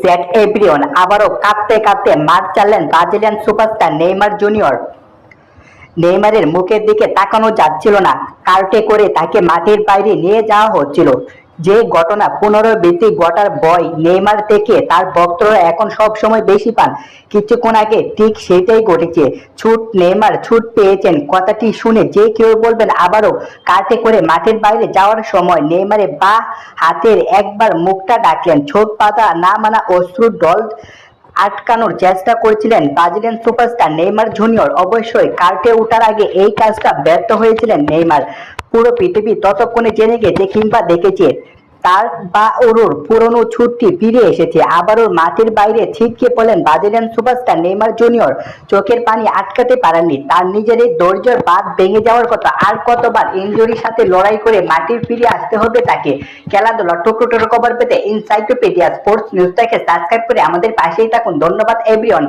Set everyone আবারও কাঁদতে কাঁদতে মাঠ চাললেন ব্রাজিলিয়ান সুপারস্টার নেইমার জুনিয়র নেইমারের মুখের দিকে তাকানো যাচ্ছিল না। কার্টে করে তাকে মাটির বাইরে নিয়ে যাওয়া হচ্ছিল। যে ঘটনা পুনরাবৃত্তি ঘটার বয় নেইমার থেকে তার ভক্তরা এখন সব সময় বেশি পান। কিছুক্ষণ আগে ঠিক সেটাই ঘটেছে। ছুট নেইমার ছুট পেয়েছেন। কথাটি শুনে যে কেউ বলবেন, আবারও কাটে করে মাঠের বাইরে যাওয়ার সময় নেইমারে বা হাতের একবার মুখটা ডাকলেন। ছোট পাতা না মানা অশ্রু ডল আটকানোর চেষ্টা করেছিলেন ব্রাজিলিয়ান সুপারস্টার নেইমার জুনিয়র। অবশ্যই কার্টে ওঠার আগে এই কাজটা ব্যর্থ হয়েছিলেন নেইমার। পুরো পৃথিবী ততক্ষণে জেনে গেছে কিংবা দেখেছে। তার বা ওরুর পুরনো ছুটটি ফিরে এসেছে। আবার ওর মাঠের বাইরে ছিটকে পড়লেন ব্রাজিলিয়ান সুপারস্টার নেইমার জুনিয়র। চোখের পানি আটকাতে পারেননি। তার নিজের এই ধৈর্যের বাদ ভেঙে যাওয়ার কথা আর কতবার ইঞ্জুরির সাথে লড়াই করে মাটির ফিরে আসতে হবে তাকে। খেলাধুলা, টুকরো টুকরো খবর পেতে ইনসাইক্লোপিডিয়া স্পোর্টস নিউজটাকে সাবস্ক্রাইব করে আমাদের পাশেই থাকুন। ধন্যবাদ এভরিওয়ান